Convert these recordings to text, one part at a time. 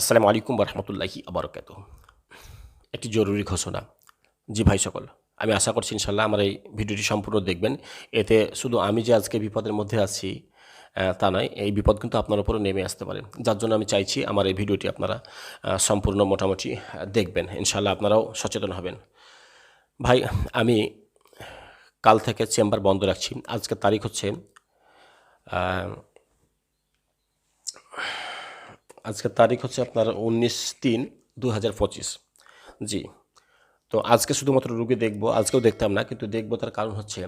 আসসালামু আলাইকুম রহমতুল্লাহি আবরকাত একটি জরুরি ঘোষণা। জি ভাই সকল, আমি আশা করছি ইনশাল্লাহ আমার এই ভিডিওটি সম্পূর্ণ দেখবেন। এতে শুধু আমি যে আজকে বিপদের মধ্যে আছি তা নয়, এই বিপদ কিন্তু আপনার উপরও নেমে আসতে পারে। যার জন্য আমি চাইছি আমার এই ভিডিওটি আপনারা সম্পূর্ণ মোটামুটি দেখবেন। ইনশাল্লাহ আপনারাও সচেতন হবেন। ভাই, আমি কাল থেকে চেম্বার বন্ধ রাখছি। আজকের তারিখ হচ্ছে আজকের তারিখ হচ্ছে আপনার উনিশ তিন দু হাজার পঁচিশ। জি। তো আজকে শুধুমাত্র রুগী দেখব, আজকেও দেখতাম না, কিন্তু দেখব তার কারণ হচ্ছে,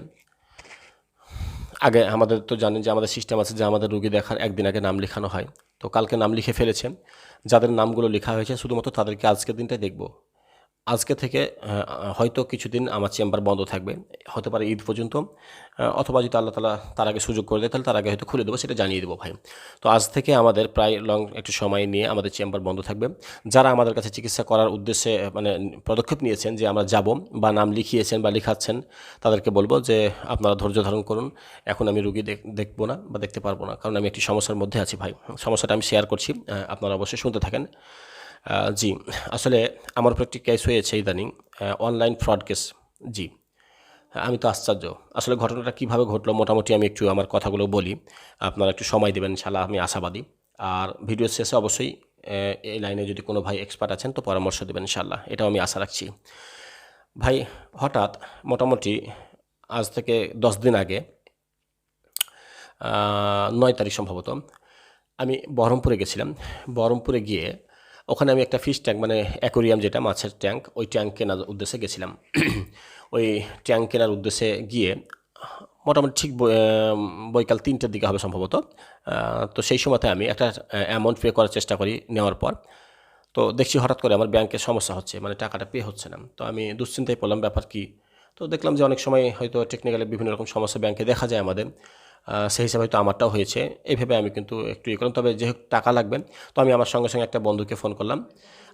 আগে আমাদের তো জানেন যে আমাদের সিস্টেম আছে যে আমাদের রুগী দেখার একদিন আগে নাম লেখানো হয়। তো কালকে নাম লিখে ফেলেছেন, যাদের নামগুলো লেখা হয়েছে শুধুমাত্র তাদেরকে আজকের দিনটাই দেখব। আজকে থেকে হয়তো কিছুদিন আমার চেম্বার বন্ধ থাকবে, হতে পারে ঈদ পর্যন্ত অথবা যদি আল্লাহ তালা তার আগে সুযোগ করে দেয়, তাহলে তার আগে হয়তো খুলে দেবো, সেটা জানিয়ে দেবো ভাই। তো আজ থেকে আমাদের প্রায় লং একটু সময় নিয়ে আমাদের চেম্বার বন্ধ থাকবে। যারা আমাদের কাছে চিকিৎসা করার উদ্দেশ্যে মানে পদক্ষেপ নিয়েছেন যে আমরা যাব বা নাম লিখিয়েছেন বা লিখাচ্ছেন, তাদেরকে বলব যে আপনারা ধৈর্য ধারণ করুন, এখন আমি রুগী দেখ- দেখব না বা দেখতে পারব না, কারণ আমি একটি সমস্যার মধ্যে আছি ভাই। সমস্যাটা আমি শেয়ার করছি আপনারা অবশ্যই শুনতে থাকেন। জি। আসলে আমার উপর একটি কেস হয়েছে ইদানিং অনলাইন ফ্রড কেস জি। আমি তো আশ্চর্য। আসলে ঘটনাটা কীভাবে ঘটলো মোটামুটি আমি একটু আমার কথাগুলো বলি। আপনারা একটু সময় দেবেন ইনশাল্লাহ আমি আশাবাদী। আর ভিডিও শেষে অবশ্যই এই লাইনে যদি কোনো ভাই এক্সপার্ট আছেন তো পরামর্শ দেবেন ইনশাল্লাহ এটাও আমি আশা রাখছি। ভাই, হঠাৎ মোটামুটি আজ থেকে দশ দিন আগে নয় তারিখ সম্ভবত, আমি বহরমপুরে গেছিলাম। বহরমপুরে গিয়ে ওখানে আমি একটা ফিশ ট্যাঙ্ক মানে অ্যাকোরিয়াম যেটা, মাছের ট্যাঙ্ক ওই ট্যাঙ্ক কেনার উদ্দেশ্যে গেছিলাম। ওই ট্যাঙ্ক কেনার উদ্দেশ্যে গিয়ে মোটামুটি ঠিক বৈকাল তিনটের দিকে হবে সম্ভবত। তো সেই সময়তে আমি একটা অ্যামাউন্ট পে করার চেষ্টা করি নেওয়ার পর। তো দেখছি হঠাৎ করে আমার ব্যাংকে সমস্যা হচ্ছে মানে টাকাটা পে হচ্ছে না। তো আমি দুশ্চিন্তায় পড়লাম, ব্যাপার কি? তো দেখলাম যে অনেক সময় হয়তো টেকনিক্যালি বিভিন্ন রকম সমস্যা ব্যাংকে দেখা যায় আমাদের। সেই হিসাবে হয়তো আমারটাও হয়েছে। এইভাবে আমি কিন্তু একটু ইয়ে করলাম। তবে যেহেতু টাকা লাগবে, তো আমি আমার সঙ্গে সঙ্গে একটা বন্ধুকে ফোন করলাম।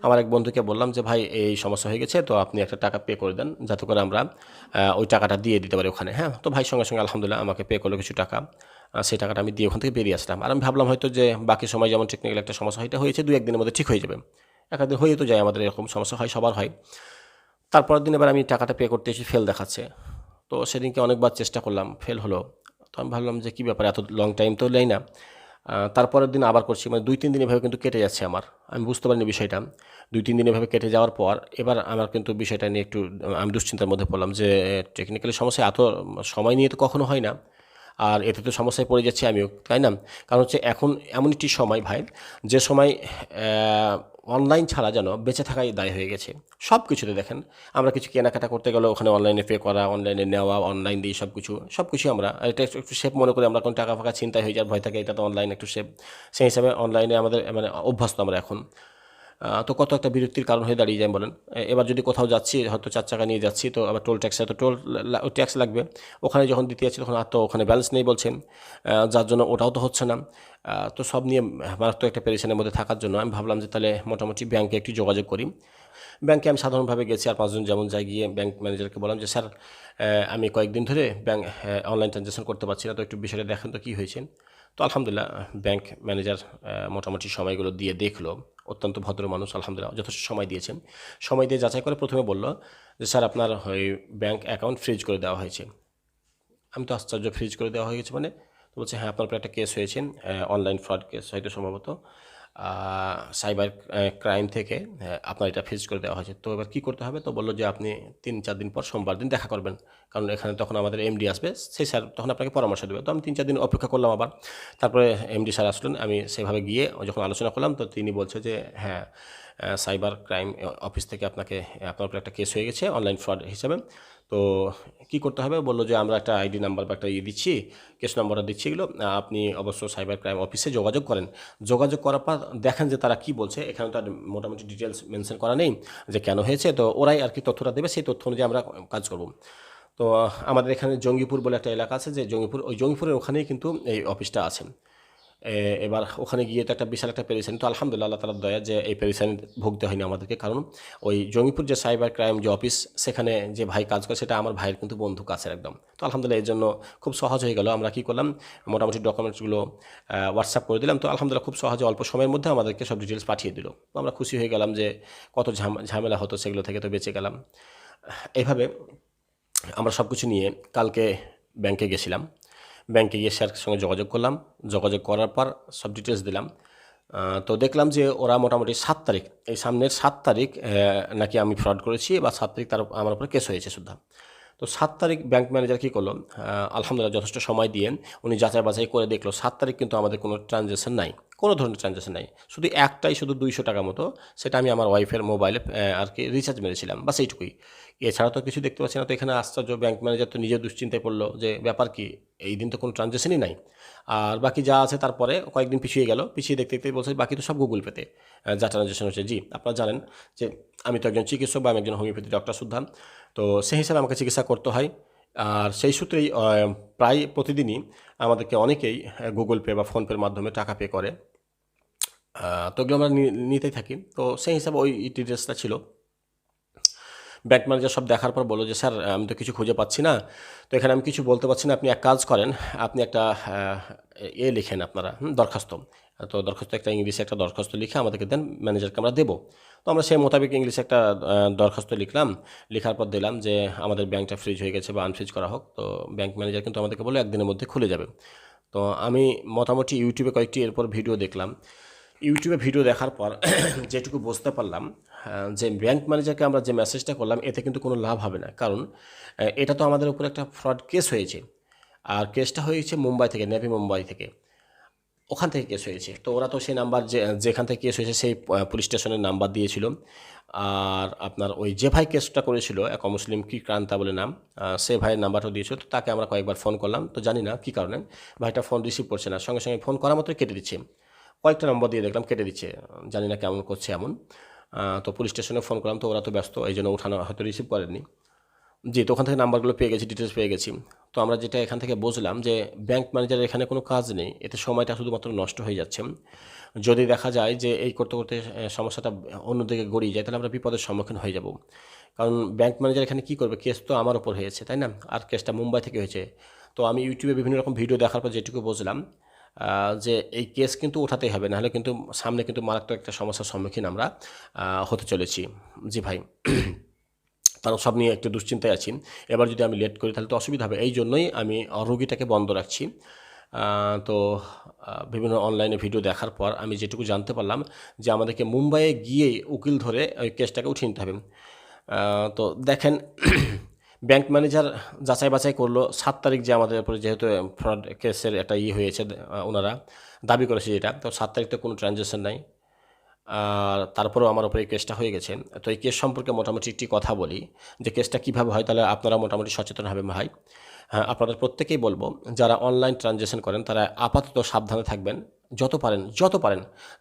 আমার এক বন্ধুকে বললাম যে, ভাই, এই সমস্যা হয়ে গেছে, তো আপনি একটা টাকা পে করে দেন। যাতে করে আমরা ওই টাকাটা দিয়ে দিতে পারি ওখানে। হ্যাঁ তো ভাই সঙ্গে সঙ্গে আলহামদুলিল্লাহ আমাকে পে করল কিছু টাকা। সেই টাকাটা আমি দিয়ে ওখান থেকে বেরিয়ে আসলাম। আর আমি ভাবলাম হয়তো যে, বাকি সময় যেমন টেকনিক্যাল একটা সমস্যা হয়তো হয়েছে দু একদিনের মধ্যে ঠিক হয়ে যাবে। একাদিন হয়ে তো যায় আমাদের এরকম সমস্যা হয়, সবার হয়। তারপরের দিন এবার আমি টাকাটা পে করতে এসে ফেল দেখাচ্ছে। তো সেদিনকে অনেকবার চেষ্টা করলাম ফেল হলো। তো আমি ভাবলাম যে কী ব্যাপার, এত লং টাইম তো নেই না। তারপরের দিন আবার করছি মানে দুই তিন দিন এভাবে কিন্তু কেটে যাচ্ছে আমার। আমি বুঝতে পারিনি বিষয়টা। দুই তিন দিন এভাবে কেটে যাওয়ার পর এবার আমার কিন্তু বিষয়টা নিয়ে একটু আমি দুশ্চিন্তার মধ্যে পড়লাম যে টেকনিক্যালি সমস্যা এত, সময় নিয়ে তো কখনো হয় না। আর এতে তো সমস্যায় পড়ে যাচ্ছি আমিও, তাই না? কারণ হচ্ছে এখন এমন একটি সময় ভাই, যে সময় অনলাইন ছাড়া যেন বেঁচে থাকাই দায় হয়ে গেছে। সব কিছুতে দেখেন, আমরা কিছু কেনাকাটা করতে গেলে ওখানে অনলাইনে পে করা অনলাইনে নেওয়া অনলাইন দিয়ে সব কিছু সব কিছু আমরা এটা একটু সেফ মনে করি আমরা, কোনো টাকা ফাঁকা চিন্তায় হয়ে যাওয়ার ভয় থাকে, এটা তো অনলাইন একটু সেফ সেই হিসাবে অনলাইনে আমাদের মানে অভ্যস্ত আমরা এখন। তো কত একটা বিরক্তির কারণ হয়ে দাঁড়িয়ে যায় বলেন। এবার যদি কোথাও যাচ্ছি, হয়তো চার চাকা নিয়ে যাচ্ছি, তো আবার টোল ট্যাক্সে, তো টোল ট্যাক্স লাগবে। ওখানে যখন দিতে যাচ্ছি, তখন আর তো ওখানে ব্যালেন্স নেই বলছেন। যার জন্য ওটাও তো হচ্ছে না। তো সব নিয়ে মারাত্মক একটা পেরেশানের মধ্যে থাকার জন্য আমি ভাবলাম যে তাহলে মোটামুটি ব্যাংকে একটু যোগাযোগ করি। ব্যাংকে আমি সাধারণভাবে গেছি আর পাঁচজন যেমন যাই গিয়ে ব্যাংক ম্যানেজারকে বললাম যে, স্যার আমি কয়েকদিন ধরে ব্যাংক অনলাইন ট্রানজ্যাকশন করতে পারছি না, তো একটু বিষয়টা দেখেন তো কী হয়েছে। তো আলহামদুলিল্লাহ ব্যাংক ম্যানেজার মোটামুটি সময়গুলো দিয়ে দেখল। অত্যন্ত ভদ্র মানুষ, আলহামদুলিল্লাহ, যথেষ্ট সময় দিয়েছেন। সময় দিয়ে যাচাই করে প্রথমে বলল যে, স্যার, আপনার ওই ব্যাঙ্ক অ্যাকাউন্ট ফ্রিজ করে দেওয়া হয়েছে। আমি তো আশ্চর্য ফ্রিজ করে দেওয়া হয়ে গেছে মানে? তো বলছে হ্যাঁ আপনার একটা কেস হয়েছে অনলাইন ফ্রড কেস হয়তো সম্ভবত। সাইবার ক্রাইম থেকে আপনার এটা ফেস করে দেওয়া হয়েছে। তো এবার কী করতে হবে? তো বলল যে আপনি তিন, চার দিন পর সোমবার দিন দেখা করবেন। কারণ এখানে তখন আমাদের এমডি আসবে। সেই স্যার তখন আপনাকে পরামর্শ দেবে। তো আমি তিন, চার দিন অপেক্ষা করলাম আবার। তারপরে এমডি স্যার আসলেন। আমি সেভাবে গিয়ে যখন আলোচনা করলাম, তো তিনি বলছে যে হ্যাঁ সাইবার ক্রাইম অফিস থেকে আপনাকে আপনার উপরে একটা কেস হয়ে গেছে অনলাইন ফ্রড হিসাবে। তো কি করতে হবে? বলল যে আমরা একটা আইডি নাম্বার বা একটা ইয়ে দিচ্ছি, কেস নাম্বারটা দিচ্ছি এগুলো। আপনি অবশ্য সাইবার ক্রাইম অফিসে যোগাযোগ করেন। যোগাযোগ করার পর দেখেন যে তারা কি বলছে। এখানে তো আর মোটামুটি ডিটেলস মেনশন করা নেই যে কেন হয়েছে। তো ওরাই আর কি তথ্যটা দেবে, সেই তথ্য অনুযায়ী আমরা কাজ করব। তো আমাদের এখানে জঙ্গিপুর বলে একটা এলাকা আছে যে জঙ্গিপুর, ওই জঙ্গিপুরের ওখানেই কিন্তু এই অফিসটা আছে। এবার ওখানে গিয়ে তো একটা বিশাল একটা পেরেশানি তো আলহামদুলিল্লাহ, আল্লাহ তালার দয়া যে এই পেরেশানি ভুগতে হয়নি আমাদেরকে। কারণ ওই জঙ্গিপুর যে সাইবার ক্রাইম যে অফিস, সেখানে যে ভাই কাজ করে, সেটা আমার ভাইয়ের কিন্তু বন্ধু কাছের একদম। তো আলহামদুলিল্লাহ, এর জন্য খুব সহজ হয়ে গেল। আমরা কী করলাম, মোটামুটি ডকুমেন্টসগুলো হোয়াটসঅ্যাপ করে দিলাম। তো আলহামদুলিল্লাহ, খুব সহজে অল্প সময়ের মধ্যে আমাদেরকে সব ডিটেলস পাঠিয়ে দিল। তো আমরা খুশি হয়ে গেলাম যে কত ঝাম- ঝামেলা হতো সেগুলো থেকে তো বেঁচে গেলাম। এইভাবে আমরা সব কিছু নিয়ে কালকে ব্যাংকে গেছিলাম। ব্যাংকে গিয়ে স্যারের সঙ্গে যোগাযোগ করলাম। যোগাযোগ করার পর সব ডিটেলস দিলাম। তো দেখলাম যে ওরা মোটামুটি সাত তারিখ, এই সামনের সাত তারিখ নাকি আমি ফ্রড করেছি বা সাত তারিখ তার আমার উপরে কেস হয়েছে সুদ্ধা তো সাত তারিখ ব্যাংক ম্যানেজার কী করল? আলহামদুলিল্লাহ যথেষ্ট সময় দিয়ে উনি যাচাই বাছাই করে দেখল, সাত তারিখ কিন্তু আমাদের কোনো ট্রানজ্যাকশন নাই। কোনো ধরনের ট্রানজ্যাকশন নাই। শুধু একটাই, শুধু দুইশো টাকা মতো, সেটা আমি আমার ওয়াইফের মোবাইলে আর কি রিচার্জ মেরেছিলাম বা সেইটুকুই এছাড়া তো কিছু দেখতে পাচ্ছি না, তো এখানে আশ্চর্য ব্যাংক ম্যানেজার তো নিজের দুশ্চিন্তায় পড়ল যে ব্যাপার কি, এই দিন তো কোনো ট্রানজ্যাকশনই নাই। আর বাকি যা আছে তারপরে কয়েকদিন পিছিয়ে গেল, পিছিয়ে দেখতে দেখতে বলছে বাকি তো সব গুগল পেতে যা ট্রানজ্যাকশন হচ্ছে। জি, আপনারা জানেন যে আমি তো একজন চিকিৎসক বা আমি একজন হোমিওপ্যাথি ডক্টর সুদ্ধান, তো সেই হিসাবে আমাকে চিকিৎসা করতে হয়। আর সেই সূত্রেই প্রায় প্রতিদিনই আমাদেরকে অনেকেই গুগল পে বা ফোনপের মাধ্যমে টাকা পে করে। তো এগুলো আমরা নিতেই থাকি। তো সেই হিসাবে ওই ডিটেলসটা ছিল। ব্যাংক ম্যানেজার সব দেখার পর বলল যে, স্যার, আমি তো কিছু খুঁজে পাচ্ছি না। তো এখানে আমি কিছু বলতে পারছি না। আপনি এক কাজ করেন, আপনি একটা এ লিখেন আপনারা দরখাস্ত। তো দরখাস্ত একটা ইংলিশে একটা দরখাস্ত লিখে আমাদেরকে দেন, ম্যানেজারকে আমরা দেবো। তো আমরা সেই মোতাবেক ইংলিশে একটা দরখাস্ত লিখলাম। লেখার পর দিলাম যে আমাদের ব্যাংকটা ফ্রিজ হয়ে গেছে বা আনফ্রিজ করা হোক। তো ব্যাংক ম্যানেজার কিন্তু আমাদেরকে বলে একদিনের মধ্যে খুলে যাবে। তো আমি মোটামুটি ইউটিউবে কয়েকটি এরপর ভিডিও দেখলাম। ইউটিউবে ভিডিও দেখার পর যেটুকু বুঝতে পারলাম যে ব্যাংক ম্যানেজারকে আমরা যে মেসেজটা করলাম, এতে কিন্তু কোনো লাভ হবে না। কারণ এটা তো আমাদের উপর একটা ফ্রড কেস হয়েছে। আর কেসটা হয়েছে মুম্বাই থেকে, নেভি মুম্বাই থেকে। ওখান থেকে কেস হয়েছে। তো ওরা তো সেই নাম্বার যে, যেখান থেকে কেস হয়েছে সেই পুলিশ স্টেশনের নাম্বার দিয়েছিল। আর আপনার ওই যে ভাই কেসটা করেছিল, এক মুসলিম কি ক্রান্তা বলে নাম সে ভাইয়ের নাম্বারটা দিয়েছিল। তো তাকে আমরা কয়েকবার ফোন করলাম। তো জানি না কী কারণে ভাইটা ফোন রিসিভ করছে না। সঙ্গে সঙ্গে ফোন করা মাত্রই কেটে দিচ্ছে। কয়েকটা নম্বর দিয়ে দেখলাম কেটে দিচ্ছে। জানি না কেমন করছে এমন। তো পুলিশ স্টেশনে ফোন করলাম। তো ওরা তো ব্যস্ত, এই জন্য উঠানো হয়তো রিসিভ করেনি জি, তো ওখান থেকে নাম্বারগুলো পেয়ে গেছি ডিটেলস পেয়ে গেছি। তো আমরা যেটা এখান থেকে বুঝলাম যে ব্যাংক ম্যানেজারের এখানে কোনো কাজ নেই, এতে সময়টা শুধুমাত্র নষ্ট হয়ে যাচ্ছে। যদি দেখা যায় যে, এই করতে করতে সমস্যাটা অন্যদিকে গড়িয়ে যায়, তাহলে আমরা বিপদের সম্মুখীন হয়ে যাব। কারণ ব্যাংক ম্যানেজার এখানে কী করবে? কেস তো আমার ওপর হয়েছে, তাই না? আর কেসটা মুম্বাই থেকে হয়েছে। তো আমি ইউটিউবে বিভিন্ন রকম ভিডিও দেখার পর যেটুকু বুঝলাম যে এই কেস কিন্তু ওঠাতেই হবে, নাহলে কিন্তু সামনে কিন্তু মারাত্মক একটা সমস্যার সম্মুখীন আমরা হতে চলেছি। জি ভাই। কারণ সব নিয়ে একটু দুশ্চিন্তায় আছি। এবার যদি আমি লেট করি তাহলে তো অসুবিধা হবে। এই জন্যই আমি রোগীটাকে বন্ধ রাখছি। তো বিভিন্ন অনলাইনে ভিডিও দেখার পর আমি যেটুকু জানতে পারলাম যে আমাদেরকে মুম্বাইয়ে গিয়ে উকিল ধরে ওই কেসটাকে উঠিয়ে নিতে হবে। তো দেখেন, ব্যাংক ম্যানেজার যাচাই বাছাই করল। সাত তারিখ যে আমাদের উপরে যেহেতু ফ্রড কেসের একটা ই হয়েছে ওনারা দাবি করেছে যেটা। তো সাত তারিখ তো কোনো ট্রানজ্যাকশন নাই। তারপরেও আমার উপরে এই কেসটা হয়ে গেছে। তো এই কেস সম্পর্কে মোটামুটি একটি কথা বলি যে কেসটা কীভাবে হয় তাহলে আপনারা মোটামুটি সচেতন হবেন ভাই। হ্যাঁ আপনাদের প্রত্যেকেই বলব, যারা অনলাইন ট্রানজ্যাকশন করেন তারা আপাতত সাবধানে থাকবেন। যত পারেন যত পারেন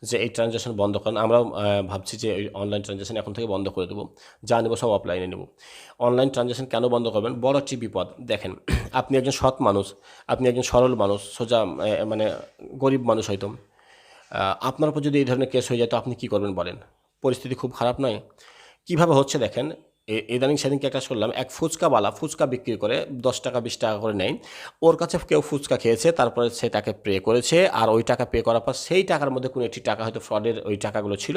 যে এই ট্রানজ্যাকশন বন্ধ করেন। আমরাও ভাবছি যে এই অনলাইন ট্রানজ্যাকশন এখন থেকে বন্ধ করে দেবো। যা নেব সব অফলাইনে নেব। অনলাইন ট্রানজ্যাকশন কেন বন্ধ করবেন? বড় একটি বিপদ। দেখেন, আপনি একজন সৎ মানুষ, আপনি একজন সরল মানুষ, সোজা মানে গরিব মানুষ হয়তো। আপনার উপর যদি এই ধরনের কেস হয়ে যায়, তো আপনি কী করবেন বলেন? পরিস্থিতি খুব খারাপ নয়? কীভাবে হচ্ছে দেখেন ইদানিং সেদিনকে একটা শুনলাম এক ফুচকাওয়ালা ফুচকা বিক্রি করে দশ টাকা, বিশ টাকা করে নেয়। ওর কাছে কেউ ফুচকা খেয়েছে, তারপরে সে তাকে পে করেছে, আর ওই টাকা পে করার পর সেই টাকার মধ্যে কোনো একটি টাকা হয়তো ফ্রডের ওই টাকাগুলো ছিল,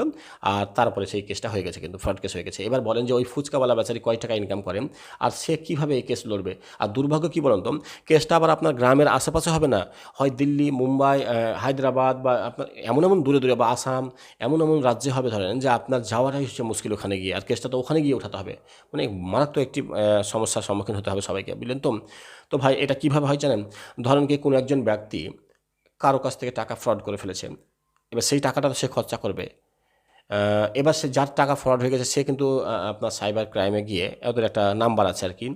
আর তারপরে সেই কেসটা হয়ে গেছে কিন্তু, ফ্রড কেস হয়ে গেছে। এবার বলেন যে ওই ফুচকাওয়ালা বেচারি কয় টাকা ইনকাম করেন আর সে কীভাবে এই কেস লড়বে? আর দুর্ভাগ্য কী বলুন তো, কেসটা আবার আপনার গ্রামের আশেপাশে হবে না? হয় দিল্লি, মুম্বাই হায়দ্রাবাদ বা আপনার এমন এমন দূরে দূরে বা আসাম, এমন এমন রাজ্যে হবে ধরেন যে আপনার যাওয়াটাই হচ্ছে মুশকিল ওখানে গিয়ে, আর কেসটা তো ওখানে গিয়ে ওঠাতে হবে। মানে মারাত্মক একটি সমস্যার সম্মুখীন হতে হবে সবাইকে, বুঝলেন তো? তো ভাই, এটা কীভাবে হয় জানেন? ধরেন কি কোনো একজন ব্যক্তি কারও কাছ থেকে টাকা ফ্রড করে ফেলেছে, এবার সেই টাকাটা সে খরচা করবে। এবার সে যার টাকা ফ্রড হয়ে গেছে, সে কিন্তু আপনার সাইবার ক্রাইমে গিয়ে ওদের একটা নাম্বার আছে আর কি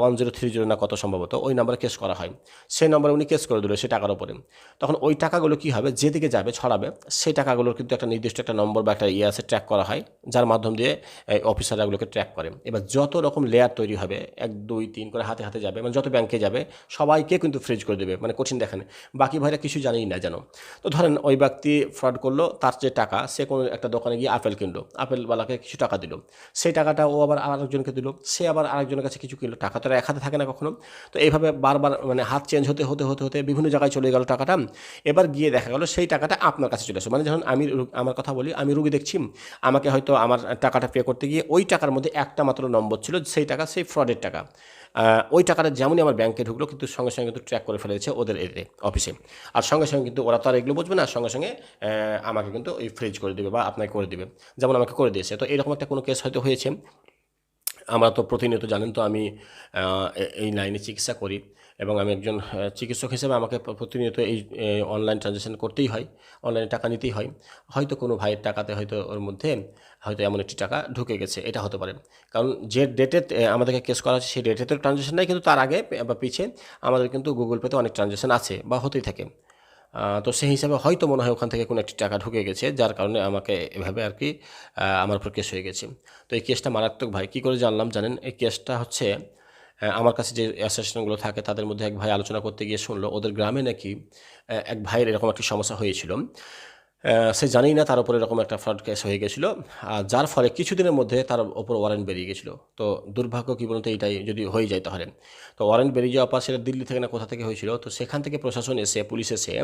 ওয়ান জিরো থ্রি জিরো না কত সম্ভবত, ওই নাম্বারে কেস করা হয়। সেই নম্বরে উনি কেস করে দিল সেই টাকার উপরে। তখন ওই টাকাগুলো কী হবে, যেদিকে যাবে, ছড়াবে, সেই টাকাগুলোর কিন্তু একটা নির্দিষ্ট একটা নম্বর বা একটা ইয়ে আছে ট্র্যাক করা হয়, যার মাধ্যম দিয়ে, এই অফিসাররা এগুলোকে ট্র্যাক করে। এবার যত রকম লেয়ার তৈরি হবে, এক, দুই, তিন করে হাতে হাতে যাবে মানে যত ব্যাংকে যাবে, সবাইকে কিন্তু ফ্রিজ করে দেবে মানে কঠিন দেখানে, বাকি ভাইরা কিছু জানেই না যেন। তো ধরেন ওই ব্যক্তি ফ্রড করল, তার যে টাকা, সে কোনো একটা দোকানে গিয়ে আপেল কিনলো। আপেলওয়ালাকে কিছু টাকা দিল। সেই টাকাটা ও আবার আরেকজনকে দিল। সে আবার আরেকজনের কাছে কিছু কিনলো। টাকা তো এক হাতে থাকে না কখনো। তো এইভাবে বারবার মানে হাত চেঞ্জ হতে হতে হতে হতে বিভিন্ন জায়গায় চলে গেল টাকাটা। এবার গিয়ে দেখা গেল সেই টাকাটা আপনার কাছে চলে আসে মানে যখন আমি আমার কথা বলি, আমি রুগী দেখছি। আমাকে হয়তো আমার টাকাটা পে করতে গিয়ে ওই টাকার মধ্যে একটা মাত্র নম্বর ছিল। সেই টাকা, সেই ফ্রডের টাকা। ওই টাকাটা যেমনই আমার ব্যাংকে ঢুকলো, কিন্তু সঙ্গে সঙ্গে কিন্তু ট্র্যাক করে ফেলেছে ওদের এতে অফিসে আর সঙ্গে সঙ্গে কিন্তু ওরা তো আর এগুলো বুঝবে না, সঙ্গে সঙ্গে আমাকে কিন্তু ওই ফ্রিজ করে দেবে বা আপনাকে করে দেবে। যেমন আমাকে করে দিয়েছে। তো এরকম একটা কোনো কেস হয়তো হয়েছে। আমরা তো প্রতিনিয়ত জানেন তো আমি এই লাইনে চিকিৎসা করি। এবং আমি একজন চিকিৎসক হিসেবে আমাকে প্রতিনিয়ত এই অনলাইন ট্রানজ্যাকশন করতেই হয় অনলাইনে টাকা নিতেই হয়। হয়তো কোনো ভাইয়ের টাকাতে হয়তো ওর মধ্যে হয়তো এমন একটি টাকা ঢুকে গেছে, এটা হতে পারে। কারণ যে ডেটে আমাদেরকে কেস করা হচ্ছে সেই ডেটে তো ট্রানজ্যাকশন নাই, কিন্তু তার আগে বা পিছিয়ে আমাদের কিন্তু গুগল পেতে অনেক ট্রানজ্যাকশন আছে বা হতেই থাকে। তো সেই হিসাবে হয়তো মনে হয় ওখান থেকে কোনো একটি টাকা ঢুকে গেছে, যার কারণে আমাকে এভাবে আর কি আমার উপর কেস হয়ে গেছে। তো এই কেসটা মারাত্মক ভাই, কী করে জানলাম জানেন? এই কেসটা হচ্ছে আমার কাছে যে অ্যাসোসিয়েশনগুলো থাকে তাদের মধ্যে এক ভাই আলোচনা করতে গিয়ে শুনলো, ওদের গ্রামে নাকি এক ভাইয়ের এরকম একটি সমস্যা হয়েছিল। সে জানেই না তার উপরে এরকম একটা ফ্রড কেস হয়ে গেছিল, আর যার ফলে কিছুদিনের মধ্যে তার ওপর ওয়ারেন্ট বেরিয়ে গেছিল। তো দুর্ভাগ্য কী বলতে এইটাই যদি হয়ে যায় তাহলে। তো ওয়ারেন্ট বেরিয়ে যাওয়ার পর সেটা দিল্লি থেকে না কোথা থেকে হয়েছিল? তো সেখান থেকে প্রশাসন এসে, পুলিশ এসে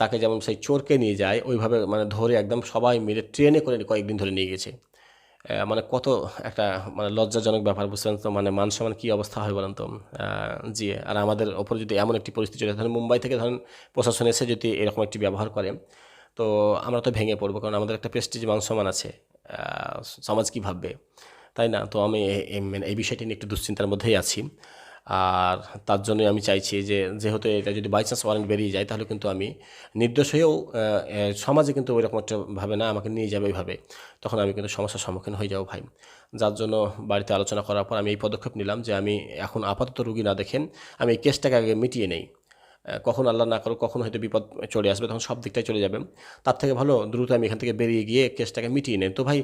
তাকে যেমন সেই চোরকে নিয়ে যায়, ওইভাবে মানে ধরে একদম সবাই মিলে ট্রেনে করে কয়েকদিন ধরে নিয়ে গেছে। মানে কত একটা মানে লজ্জাজনক ব্যাপার বুঝছেন তো? মানে মান সম্মান কী অবস্থা হয় বলেন তো? জি, আর আমাদের ওপর যদি এমন একটি পরিস্থিতি চলে, ধরেন মুম্বাই থেকে ধরেন প্রশাসন এসে যদি এরকম একটি ব্যবহার করে, তো আমরা তো ভেঙে পড়ব, কারণ আমাদের একটা প্রেস্টিজ মান সম্মান আছে। সমাজ কী ভাববে? তাই না? তো আমি মানে এই বিষয়টি নিয়ে একটু দুশ্চিন্তার মধ্যেই আছি। আর তার জন্যই আমি চাইছি যে, যেহেতু এটা যদি বাই চান্স ওয়ারেন্ট বেরিয়ে যায়, তাহলে কিন্তু আমি নির্দোষ হয়েও সমাজে কিন্তু ওইরকম একটা ভাবে না আমাকে নিয়ে যাবে ওইভাবে। তখন আমি কিন্তু সমস্যার সম্মুখীন হয়ে যাব ভাই। যার জন্য বাড়িতে আলোচনা করার পর আমি এই পদক্ষেপ নিলাম যে, আমি এখন আপাতত রুগী না দেখেন, আমি এই কেসটাকে আগে মিটিয়ে নেই। কখন আল্লাহ না করো কখন হয়তো বিপদ চলে আসবে, তখন সব দিকটাই চলে যাবে। তার থেকে ভালো দ্রুত আমি এখান থেকে বেরিয়ে গিয়ে কেসটাকে মিটিয়ে নেই। তো ভাই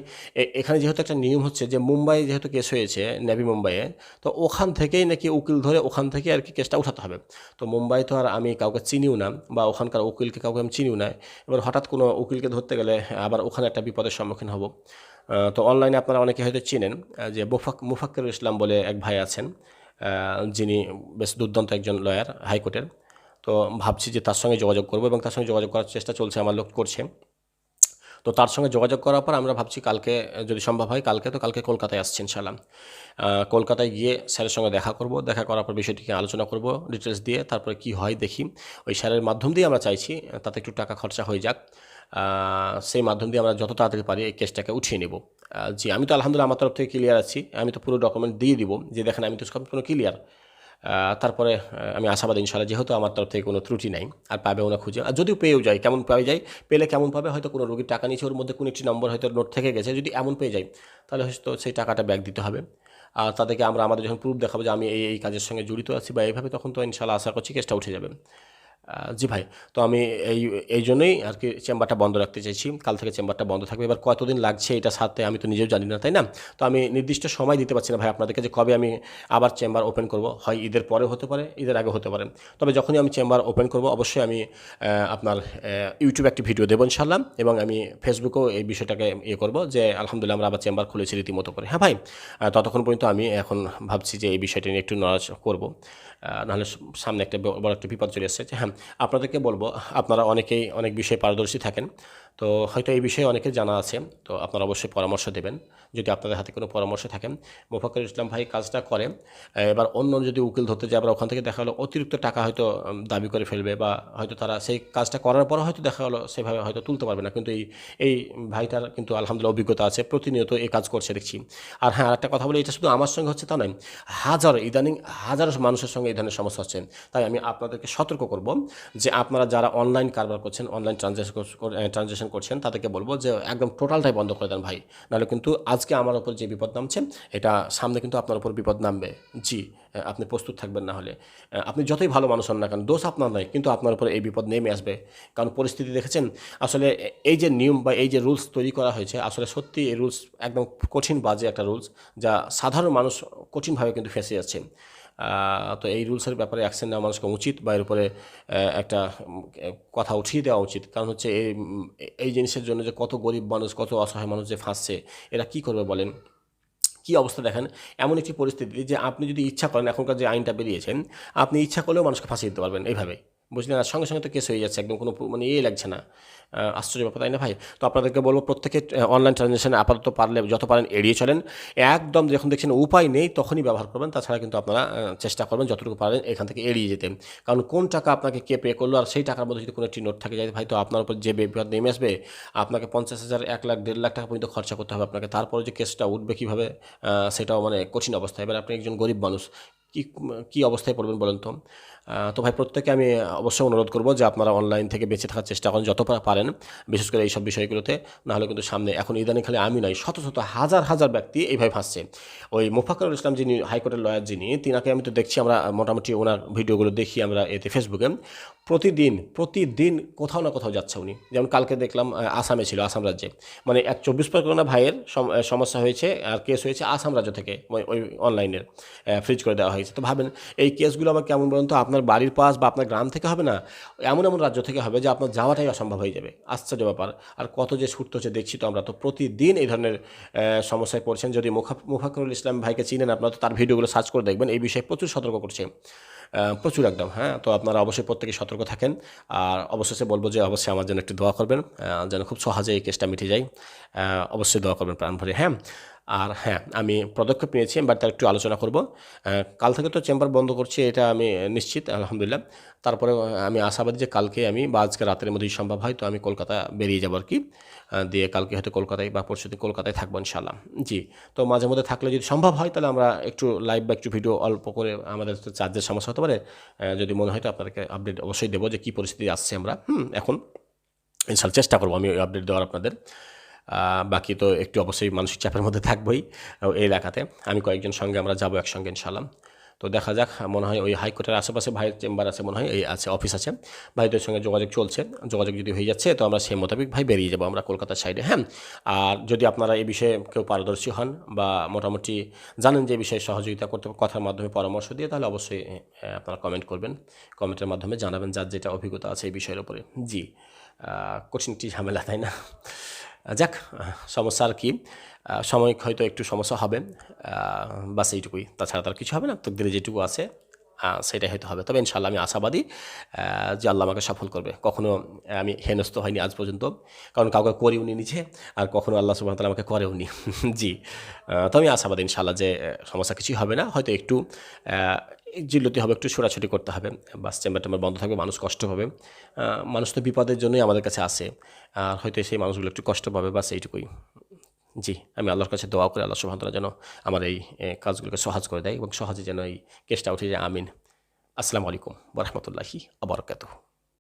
এখানে যেহেতু একটা নিয়ম হচ্ছে যে মুম্বাই যেহেতু কেস হয়েছে, নেভি মুম্বাইয়ে, তো ওখান থেকেই নাকি উকিল ধরে ওখান থেকে আর কি কেসটা উঠাতে হবে। তো মুম্বাই তো আর আমি কাউকে চিনিও না, বা ওখানকার উকিলকে কাউকে আমি চিনিও না। এবার হঠাৎ কোনো উকিলকে ধরতে গেলে আবার ওখানে একটা বিপদের সম্মুখীন হব। তো অনলাইনে আপনারা অনেকে হয়তো চিনেন যে মুফাক মুফাক্কির ইসলাম বলে এক ভাই আছেন যিনি বেশ দুর্দান্ত একজন লয়ার হাইকোর্টের তো ভাবছি যে তার সঙ্গে যোগাযোগ করব এবং তার সঙ্গে যোগাযোগ করার চেষ্টা চলছে, আমার লোক করছে। তো তার সঙ্গে যোগাযোগ করার পর আমরা ভাবছি কালকে, যদি সম্ভব হয় কালকে, তো কালকে কলকাতায় আসছি ইনশাল্লাহ কলকাতায় গিয়ে স্যারের সঙ্গে দেখা করব, দেখা করার পর বিষয়টিকে আলোচনা করব ডিটেলস দিয়ে তারপরে কি হয় দেখি। ওই স্যারের মাধ্যম দিয়ে আমরা চাইছি, তাতে একটু টাকা খরচা হয়ে যাক। সেই মাধ্যম দিয়ে আমরা যত তাড়াতাড়ি পারি এই কেসটাকে উঠিয়ে নেব। জি, আমি তো আলহামদুলিল্লাহ আমার তরফ থেকে ক্লিয়ার আছি। আমি তো পুরো ডকুমেন্ট দিয়ে দিব। যে দেখেন, আমি তো সব কোনো ক্লিয়ার তারপরে আমি আশাবাদ ইনশাল্লাহ যেহেতু আমার তরফ থেকে কোনো ত্রুটি নাই, আর পাবেও না খুঁজে। আর যদিও পেয়েও যায় কেমন পাওয়া যায়, পেলে কেমন পাবে, হয়তো কোনো রোগীর টাকা নিয়েছে, ওর মধ্যে কোনো একটি নম্বর হয়তো নোট থেকে গেছে, যদি এমন পেয়ে যায় তাহলে হয়তো সেই টাকাটা ব্যাক দিতে হবে। আর তাদেরকে আমরা, আমাদের যখন প্রুফ দেখাবো যে আমি এই এই কাজের সঙ্গে জড়িত আছি বা এইভাবে, তখন তো ইনশাল্লাহ আশা করছি কেসটা উঠে যাবে। জি ভাই, তো আমি এই এই জন্যই আর কি চেম্বারটা বন্ধ রাখতে চাইছি। কাল থেকে চেম্বারটা বন্ধ থাকবে। এবার কতদিন লাগছে এটা সাথে আমি তো নিজেও জানি না, তাই না? তো আমি নির্দিষ্ট সময় দিতে পারছি না ভাই আপনাদেরকে যে কবে আমি আবার চেম্বার ওপেন করব। হয় ঈদের পরে হতে পারে, ঈদের আগে হতে পারে। তবে যখনই আমি চেম্বার ওপেন করব, অবশ্যই আমি আপনার ইউটিউবে একটি ভিডিও দেবো ইনশাল্লাহ এবং আমি ফেসবুকেও এই বিষয়টাকে ইয়ে করব যে আলহামদুলিল্লাহ আমরা আবার চেম্বার খুলেছি রীতিমতো করে। হ্যাঁ ভাই ততক্ষণ পর্যন্ত আমি এখন ভাবছি যে এই বিষয়টা নিয়ে একটু নড়াচ করব। নাহলে সামনে একটা বড় একটা বিপদ চলে এসেছে হ্যাঁ আপনাদেরকে বলব আপনারা অনেকেই অনেক বিষয়ে পারদর্শী থাকেন। তো হয়তো এই বিষয়ে অনেকের জানা আছে, তো আপনারা অবশ্যই পরামর্শ দেবেন। যদি আপনাদের হাতে কোনো পরামর্শ থাকেন মোফাক্কর ইসলাম ভাই কাজটা করে, এবার অন্য যদি উকিল ধরতে যায়, আবার ওখান থেকে দেখা হলো অতিরিক্ত টাকা হয়তো দাবি করে ফেলবে বা হয়তো তারা সেই কাজটা করার পর হয়তো দেখা হলো সেভাবে হয়তো তুলতে পারবে না। কিন্তু এই এই ভাইটার কিন্তু আলহামদুলিল্লাহ অভিজ্ঞতা আছে, প্রতিনিয়ত এই কাজ করছে দেখছি। আর হ্যাঁ আরেকটা কথা বলি, এটা শুধু আমার সঙ্গে হচ্ছে তা নয়, হাজার, ইদানিং হাজারো মানুষের সঙ্গে এই ধরনের সমস্যা হচ্ছে। তাই আমি আপনাদেরকে সতর্ক করব যে আপনারা যারা অনলাইন কারবার করছেন অনলাইন ট্রানজ্যাকশন ট্রানজ্যাকশন ট্রানজেকশন করছেন, তাদেরকে বলব যে একদম টোটালটাই বন্ধ করে দেন ভাই। নাহলে কিন্তু আজকে আমার উপর যে বিপদ নামছে, এটা সামনে কিন্তু আপনার উপর বিপদ নামবে। জি আপনি প্রস্তুত থাকবেন না হলে। আপনি যতই ভালো মানুষ হন না কেন, দোষ আপনার নয়, কিন্তু আপনার উপর এই বিপদ নেমে আসবে। কারণ পরিস্থিতি দেখেছেন, আসলে এই যে নিয়ম বা এই যে রুলস তৈরি করা হয়েছে, আসলে সত্যি এই রুলস একদম কঠিন, বাজে একটা রুলস যা সাধারণ মানুষ কঠিনভাবে কিন্তু ফেসে যাচ্ছে। তো এই রুলসের ব্যাপারে অ্যাকশন নেওয়া মানুষকে উচিত বা এর উপরে একটা কথা উঠিয়ে দেওয়া উচিত। কারণ হচ্ছে এই এই জিনিসের জন্য যে কত গরিব মানুষ, কত অসহায় মানুষ যে ফাঁসছে, এরা কি করবে বলেন? কি অবস্থা দেখেন? এমন একটি পরিস্থিতি যে আপনি যদি ইচ্ছা করেন, এখনকার যে আইনটা বেরিয়েছেন আপনি ইচ্ছা করলেও মানুষকে ফাঁসিয়ে দিতে পারবেন এইভাবে বুঝলেন আর সঙ্গে সঙ্গে তো কেস হয়ে যাচ্ছে, একদম কোনো মানে ইয়ে লাগছে না। আশ্চর্য ব্যাপার, তাই না ভাই? তো আপনাদেরকে বলব, প্রত্যেকে অনলাইন ট্রানজ্যাকশানে আপাতত পারলে, যত পারেন এড়িয়ে চলেন। একদম যখন দেখছেন উপায় নেই, তখনই ব্যবহার করবেন। তাছাড়া কিন্তু আপনারা চেষ্টা করবেন যতটুকু পারেন এখান থেকে এড়িয়ে যেতে। কারণ কোন টাকা আপনাকে কে পে করল, আর সেই টাকার মধ্যে যদি কোনো একটি নোট থাকে যায় ভাই, তো আপনার উপর যে বিপদ নেমে আসবে, আপনাকে পঞ্চাশ হাজার, এক লাখ, দেড় লাখ টাকা পর্যন্ত খরচা করতে হবে আপনাকে। তারপরে যে কেসটা উঠবে কীভাবে সেটাও মানে কঠিন অবস্থা। এবার আপনি একজন গরিব মানুষ, কি, কী অবস্থায় পড়বেন বলেন তো? তো ভাই প্রত্যেকে আমি অবশ্যই অনুরোধ করব যে আপনারা অনলাইন থেকে বেঁচে থাকার চেষ্টা করেন, যত পারেন, বিশেষ করে এইসব বিষয়গুলোতে। নাহলে কিন্তু সামনে, এখন ইদানিং খালি আমি নয়, শত শত হাজার হাজার ব্যক্তি এইভাবে ফাঁসছে। ওই মোফাকরুল ইসলাম যিনি হাইকোর্টের লয়ার যিনি, তিনাকে আমি তো দেখছি আমরা মোটামুটি ওনার ভিডিওগুলো দেখি আমরা এতে ফেসবুকে প্রতিদিন প্রতিদিন কোথাও না কোথাও যাচ্ছে উনি। যেমন কালকে দেখলাম আসামে ছিল, আসাম রাজ্যে। মানে এক চব্বিশ পরগনা ভাইয়ের সম- সমস্যা হয়েছে, আর কেস হয়েছে আসাম রাজ্য থেকে, ওই- অনলাইনের ফ্রিজ করে দেওয়া হয়েছে। তো ভাবেন, এই কেসগুলো আবার কেমন বলুন তো, আপনার বাড়ির পাশ বা আপনার গ্রাম থেকে হবে না, এমন এমন রাজ্য থেকে হবে যে আপনার যাওয়াটাই অসম্ভব হয়ে যাবে। আশ্চর্য ব্যাপার। আর কত যে ছুটতে হচ্ছে, দেখছি তো আমরা তো প্রতিদিন এই ধরনের সমস্যায় পড়ছেন। যদি মুখা মুফাকরুল ইসলাম ভাইকে চিনেন আপনারা তো তার ভিডিওগুলো সার্চ করে দেখবেন। এই বিষয়ে প্রচুর সতর্ক করছে। প্রচুর একদম হ্যাঁ। তো আপনারা অবশ্যই প্রত্যেকে সতর্ক থাকেন। আর অবশেষে বলব যে অবশ্যই আমার জন্য একটু দোয়া করবেন যেন খুব সহজে এই কেসটা মিটে যায়। অবশ্যই দোয়া করবেন প্রাণ ভরে হ্যাঁ। আর হ্যাঁ আমি পদক্ষেপ নিয়েছি এবার তার একটু আলোচনা করব। কাল থেকে তো চেম্বার বন্ধ করছি, এটা আমি নিশ্চিত, আলহামদুলিল্লাহ। তারপরে আমি আশাবাদী যে কালকে আমি বা আজকে রাতের মধ্যেই সম্ভব হয়, তো আমি কলকাতা বেরিয়ে যাব আর কি। দিয়ে কালকে হয়তো কলকাতায় বা পরশু দিন কলকাতায় থাকব ইনশাল্লাহ জি, তো মাঝে মধ্যে থাকলে যদি সম্ভব হয়, তাহলে আমরা একটু লাইভ বা একটু ভিডিও অল্প করে আমাদের চার্জের সমস্যা হতে পারে। যদি মনে হয় তো আপনাদেরকে আপডেট অবশ্যই দেবো যে কী পরিস্থিতি আসছে আমরা। হুম, এখন ইনশাল্লাহ চেষ্টা করব আমি আপডেট দেওয়ার আপনাদের। বাকি তো একটু অবশ্যই মানসিক চাপের মধ্যে থাকবোই এই এলাকাতে। আমি কয়েকজন সঙ্গে আমরা যাব একসঙ্গে ইনশাল্লাহ তো দেখা যাক মনে হয় ওই হাইকোর্টের আশেপাশে ভাইয়ের চেম্বার আছে মনে হয় এই আছে অফিস আছে। ভাইদের সঙ্গে যোগাযোগ চলছে। যোগাযোগ যদি হয়ে যাচ্ছে তো আমরা সেই মোতাবেক ভাই বেরিয়ে যাব আমরা কলকাতার সাইডে হ্যাঁ? আর যদি আপনারা এই বিষয়ে কেউ পারদর্শী হন বা মোটামুটি জানেন যে বিষয়ে সহযোগিতা করতে কথার মাধ্যমে পরামর্শ দিয়ে তাহলে অবশ্যই আপনারা কমেন্ট করবেন। কমেন্টের মাধ্যমে জানাবেন যার যেটা অভিজ্ঞতা আছে এই বিষয়ের উপরে। জি আহ, কঠিন একটি ঝামেলা তাই না? যাক সমস্যার সমস্যা কি। সাময়িক হয়তো একটু সমস্যা হবে। বাস এইটুকুই। তাছাড়া তার কিছু হবে না। তো যেটুকু আছে। সেটাই হয়তো হবে। তবে ইনশাল্লাহ আমি আশাবাদী যে আল্লাহ আমাকে সফল করবে। কখনও আমি হেনস্থ হয়নি আজ পর্যন্ত। কারণ কাউকে করেও নি নিজে, আর কখনও আল্লাহ সুবাহ আমাকে করেও নি। জি। তো আমি আশাবাদী ইনশাল্লাহ যে সমস্যা কিছুই হবে না। হয়তো একটু জিল্লতি হবে, একটু ছোটাছুটি করতে হবে। বাস চেম্বার টেম্বার বন্ধ থাকবে, মানুষ কষ্ট পাবে। মানুষ তো বিপদের জন্যই আমাদের কাছে আসে। আর হয়তো সেই মানুষগুলো একটু কষ্ট পাবে, বাস এইটুকুই। জি, আমি আল্লাহর কাছে দোয়া করে, আল্লাহ সুহান্তরা যেন আমার এই কাজগুলোকে সহজ করে দেয় এবং সহজে যেন এই কেসটা উঠে যায়, আমিন। আসসালামু আলাইকুম বরহমতুল্লাহি বারাকাতুহু।